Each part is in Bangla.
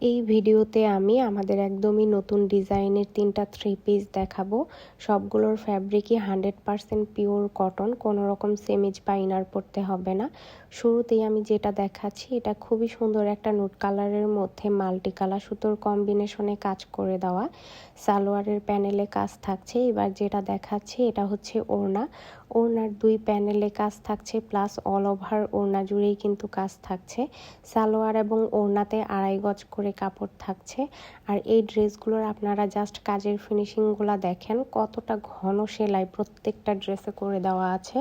এই ভিডিওতে আমি আমাদের একদমই নতুন ডিজাইনের তিনটা থ্রি পিস দেখাবো। সবগুলোর ফ্যাব্রিকই হান্ড্রেড পারসেন্ট পিওর কটন কোনো রকম সেমিজ বা ইনার পরতে হবে না। শুরুতেই আমি যেটা দেখাচ্ছি, এটা খুবই সুন্দর একটা নোট কালারের মধ্যে মাল্টি কালার সুতোর কম্বিনেশনে কাজ করে দেওয়া। সালোয়ারের প্যানেলে কাজ থাকছে। এবার যেটা দেখাচ্ছি, এটা হচ্ছে ওড়না। ওড়নার দুই প্যানেলে কাজ থাকছে প্লাস অল ওভার ওড়না জুড়েই কিন্তু কাজ থাকছে। সালোয়ার এবং ওড়নাতে আড়াই গজ করে কাপড় থাকছে। আর এই ড্রেসগুলোর আপনারা জাস্ট কাজের ফিনিশিংগুলো দেখেন, কতটা ঘন সেলাই প্রত্যেকটা ড্রেসে করে দেওয়া আছে।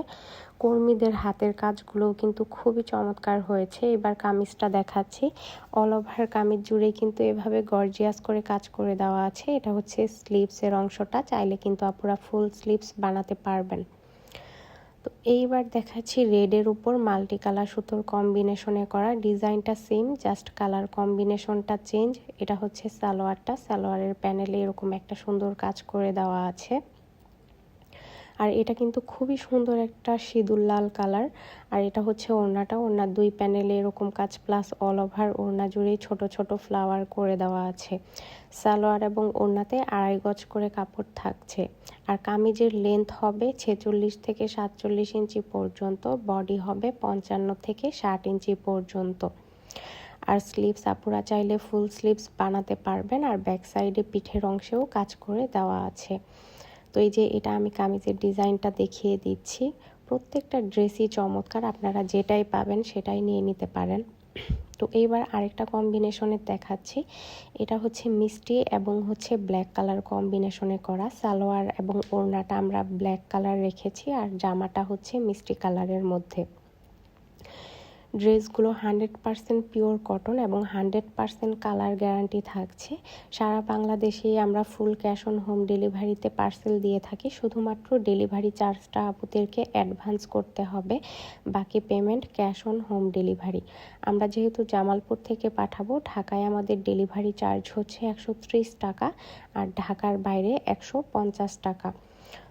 কর্মীদের হাতের কাজগুলোও কিন্তু খুবই চমৎকার হয়েছে। এবার কামিজটা দেখাচ্ছি। অল ওভার কামিজ জুড়ে কিন্তু এভাবে গর্জিয়াস করে কাজ করে দেওয়া আছে। এটা হচ্ছে স্লিভসের অংশটা। চাইলে কিন্তু আপনারা ফুল স্লিভস বানাতে পারবেন। এইবার দেখাচ্ছি রেডের উপর মাল্টি কালার সুতোর কম্বিনেশনে করা ডিজাইনটা সেম জাস্ট কালার কম্বিনেশনটা চেঞ্জ এটা হচ্ছে সালোয়ারটা, সালোয়ারের প্যানেলে এরকম একটা সুন্দর কাজ করে দেওয়া আছে। আর এটা কিন্তু খুবই সুন্দর একটা সিঁদুর লাল কালার আর এটা হচ্ছে ওড়নাটা ওড়নার দুই প্যানেলে এরকম কাজ প্লাস অল ওভার ওড়না জুড়েই ছোট ছোট ফ্লাওয়ার করে দেওয়া আছে। সালোয়ার এবং ওড়নাতে আড়াই গজ করে কাপড় থাকছে। আর কামিজের লেন্থ হবে ছেচল্লিশ থেকে সাতচল্লিশ ইঞ্চি পর্যন্ত বডি হবে পঞ্চান্ন থেকে ষাট ইঞ্চি পর্যন্ত। আর স্লিভস আপুরা চাইলে ফুল স্লিভস বানাতে পারবেন আর ব্যাক সাইডে পিঠের অংশেও কাজ করে দেওয়া আছে। তো এই যে এটা আমি কামিজের ডিজাইনটা দেখিয়ে দিচ্ছি। প্রত্যেকটা ড্রেসই চমৎকার, আপনারা যেটাই পাবেন সেটাই নিয়ে নিতে পারেন। তো এইবার আরেকটা কম্বিনেশনের দেখাচ্ছি। এটা হচ্ছে মিষ্টি এবং হচ্ছে ব্ল্যাক কালার কম্বিনেশনে করা। সালোয়ার এবং ওড়নাটা আমরা ব্ল্যাক কালার রেখেছি আর জামাটা হচ্ছে মিষ্টি কালারের মধ্যে। ড্রেসগুলো হান্ড্রেড পারসেন্ট পিওর কটন এবং হান্ড্রেড পারসেন্ট কালার গ্যারান্টি থাকছে। সারা বাংলাদেশেই আমরা ফুল ক্যাশ অন হোম ডেলিভারিতে পার্সেল দিয়ে থাকি। শুধুমাত্র ডেলিভারি চার্জটা আপুদেরকে অ্যাডভান্স করতে হবে। বাকি payment cash on home delivery. আমরা যেহেতু জামালপুর থেকে পাঠাবো, ঢাকায় আমাদের ডেলিভারি চার্জ হচ্ছে একশো ত্রিশ টাকা আর ঢাকার বাইরে একশো পঞ্চাশ টাকা।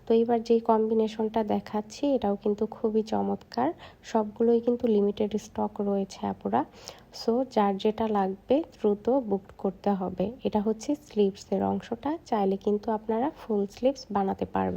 তো এবার যেই কম্বিনেশনটা দেখাচ্ছি, এটাও কিন্তু খুবই চমৎকার। সবগুলোই কিন্তু লিমিটেড স্টক রয়েছে আপুরা। সো যার যেটা লাগবে দ্রুত বুক করতে হবে। এটা হচ্ছে স্লিভসের অংশটা। চাইলে কিন্তু আপনারা ফুল স্লিভস বানাতে পারবেন।